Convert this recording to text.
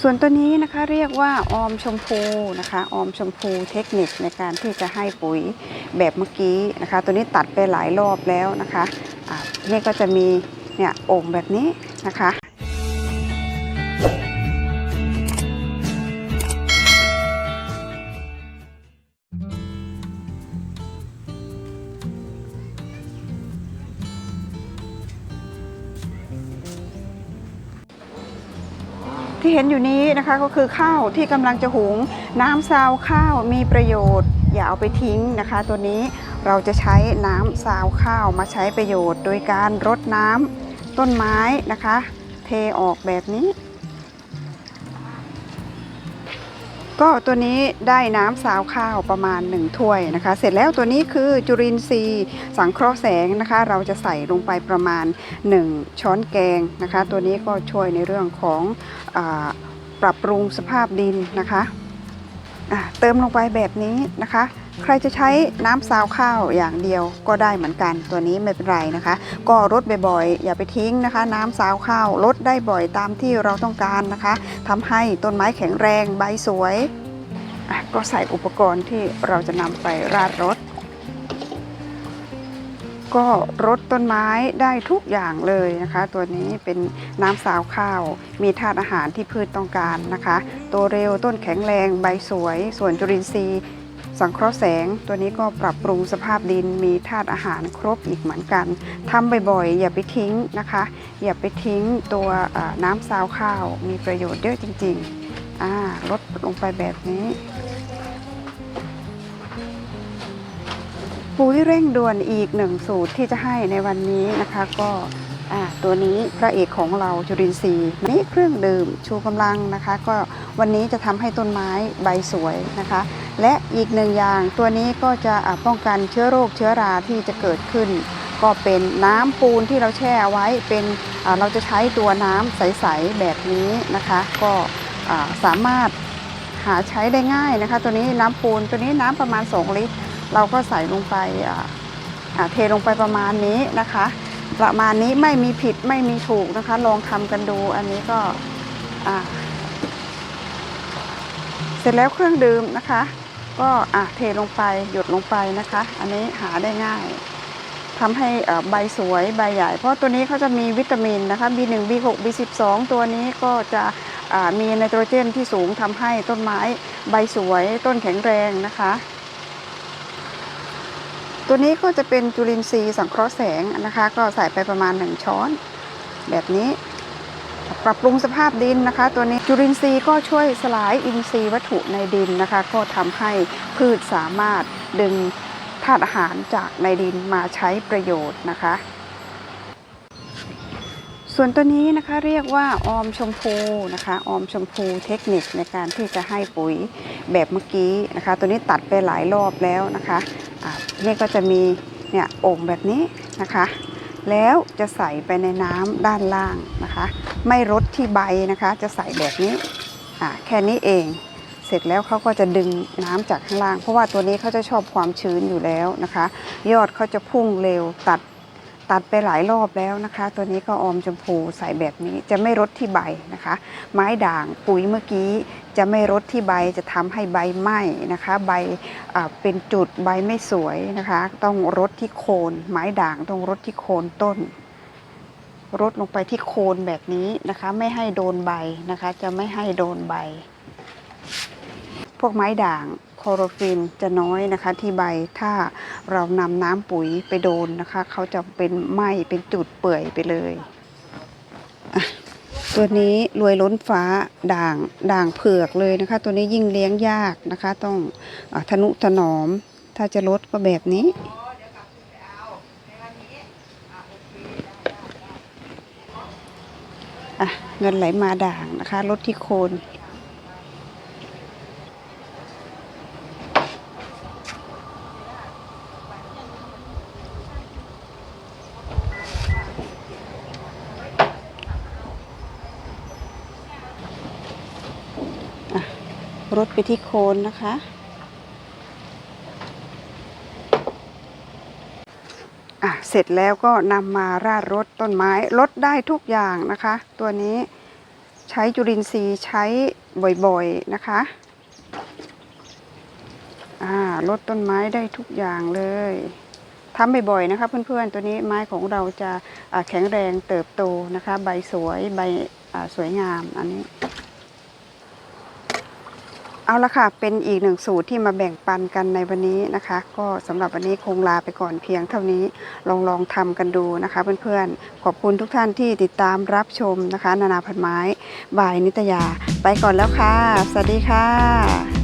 ส่วนตัวนี้นะคะเรียกว่าออมชมพูนะคะออมชมพูเทคนิคในการที่จะให้ปุ๋ยแบบเมื่อกี้นะคะ ตัวนี้ตัดไปหลายรอบแล้วนะคะะนี่ก็จะมีเนี่ยโอ่งแบบนี้นะคะ ที่เห็นอยู่นี้นะคะก็คือข้าวที่กำลังจะหุง น้ำซาวข้าวมีประโยชน์ อย่าเอาไปทิ้งนะคะ ตัวนี้เราจะใช้น้ำซาวข้าวมาใช้ประโยชน์ โดยการรดน้ำต้นไม้นะคะ เทออกแบบนี้ ก็ตัวนี้ได้น้ำสาวข้าวประมาณ 1 ถ้วยนะคะ เสร็จแล้วตัวนี้คือจุลินทรีย์สังเคราะห์แสงนะคะ เราจะใส่ลงไปประมาณ 1 ช้อนแกงนะคะ ตัวนี้ก็ช่วยในเรื่องของอปรับปรุงสภาพดินนะคะะเติมลงไปแบบนี้นะคะ ใครจะใช้น้ำซาวข้าวอย่างเดียวก็ได้เหมือนกัน ตัวนี้ไม่เป็นไรนะคะ ก็รดบ่อยๆ อย่าไปทิ้งนะคะ น้ำซาวข้าวลดได้บ่อยตามที่เราต้องการนะคะทำให้ต้นไม้แข็งแรงใบสวยก็ใส่อุปกรณ์ที่เราจะนำไปราดรถ ก็รดต้นไม้ได้ทุกอย่างเลยนะคะ ตัวนี้เป็นน้ำซาวข้าว มีธาตุอาหารที่พืชต้องการนะคะโตเร็วต้นแข็งแรงใบสวย ส่วนจุลินทรีย์ สังเคราะห์แสง ตัวนี้ก็ปรับปรุงสภาพดินมีธาตุอาหารครบอีกเหมือนกันทำบ่อยๆ อย่าไปทิ้งนะคะ อย่าไปทิ้งตัวน้ำซาวข้าว มีประโยชน์เยอะจริงๆลดลงไปแบบนี้ปุ๋ยเร่งด่วนอีกหนึ่งสูตรที่จะให้ในวันนี้นะคะ ก็ ตัวนี้พระเอกของเราจุลินทรีย์นี่เครื่องดื่มชูกำลังนะคะ ก็วันนี้จะทำให้ต้นไม้ใบสวยนะคะ และอีกหนึ่งอย่างตัวนี้ก็จะป้องกันเชื้อโรคเชื้อราที่จะเกิดขึ้น ก็เป็นน้ำปูนที่เราแช่ไว้เป็นเราจะใช้ตัวน้ำใสๆแบบนี้นะคะ ก็สามารถหาใช้ได้ง่ายนะคะ ตัวนี้น้ำปูนตัวนี้น้ำประมาณ 2 ลิตร เราก็ใส่ลงไปเทลงไปประมาณนี้นะคะ ประมาณนี้ไม่มีผิดไม่มีถูกนะคะ ลองทำกันดูอันนี้ก็เสร็จแล้วเครื่องดื่มนะคะ ก็อะเทลงไปหยดลงไปนะคะ อันนี้หาได้ง่ายทำให้ใบสวยใบใหญ่ เพราะตัวนี้เขาจะมีวิตามินนะคะ B1 B6 B12 ตัวนี้ก็จะมีไนโตรเจนที่สูงทำให้ต้นไม้ใบสวยต้นแข็งแรงนะคะ ตัวนี้ก็จะเป็นจุลินทรีย์สังเคราะห์แสงนะคะ ก็ใส่ไปประมาณ 1 ช้อน แบบนี้ ปรับปรุงสภาพดินนะคะ ตัวนี้จุลินทรีย์ก็ช่วยสลายอินทรีย์วัตถุในดินนะคะ ก็ทำให้พืชสามารถดึงธาตุอาหารจากในดินมาใช้ประโยชน์นะคะ ส่วนตัวนี้นะคะเรียกว่าออมชมพูนะคะออมชมพูเทคนิคในการที่จะให้ปุ๋ยแบบเมื่อกี้นะคะ ตัวนี้ตัดไปหลายรอบแล้วนะคะ นี่ก็จะมีเนี่ยโอ่งแบบนี้นะคะ แล้วจะใส่ไปในน้ำด้านล่างนะคะ ไม่รดที่ใบนะคะ จะใส่แบบนี้อ่าแค่นี้เอง เสร็จแล้วเขาก็จะดึงน้ำจากข้างล่าง เพราะว่าตัวนี้เขาจะชอบความชื้นอยู่แล้วนะคะ ยอดเขาจะพุ่งเร็วตัด ตัดไปหลายรอบแล้วนะคะ ตัวนี้ก็ออมชมพูใส่แบบนี้จะไม่รดที่ใบนะคะ ไม้ด่างปุ๋ยเมื่อกี้จะไม่รดที่ใบจะทำให้ใบไหม้นะคะ ใบเป็นจุดใบไม่สวยนะคะ ต้องรดที่โคน ไม้ด่างต้องรดที่โคนต้นรดลงไปที่โคนแบบนี้นะคะ ไม่ให้โดนใบนะคะ จะไม่ให้โดนใบ พวกไม้ด่าง คโรฟิลจะน้อยนะคะที่ใบถ้าเรานำน้ำปุ๋ยไปโดนนะคะ เขาจะเป็นไหม้เป็นจุดเปื่อยไปเลย ตัวนี้รวยล้นฟ้าด่างด่างเผือกเลยนะคะ ตัวนี้ยิ่งเลี้ยงยากนะคะ ต้องอทนุถนอม ถ้าจะลดก็แบบนี้อะเงินไหลมาด่างนะคะลดที่โคน รดไปที่โคนนะคะ อะ เสร็จแล้วก็นำมาราดรดต้นไม้รดได้ทุกอย่างนะคะ ตัวนี้ใช้จุลินทรีย์ใช้บ่อยๆนะคะ อ่าลดต้นไม้ได้ทุกอย่างเลยทำบ่อยๆนะคะเพื่อนๆ ตัวนี้ไม้ของเราจะแข็งแรงเติบโตนะคะ ใบสวยใบสวยงามอันนี้ เอาละค่ะ เป็นอีกหนึ่งสูตรที่มาแบ่งปันกันในวันนี้นะคะ ก็สำหรับวันนี้คงลาไปก่อนเพียงเท่านี้ ลองลองทำกันดูนะคะ เพื่อนๆ ขอบคุณทุกท่านที่ติดตามรับชมนะคะ นานาพันไม้ บายนิตยา ไปก่อนแล้วค่ะ สวัสดีค่ะ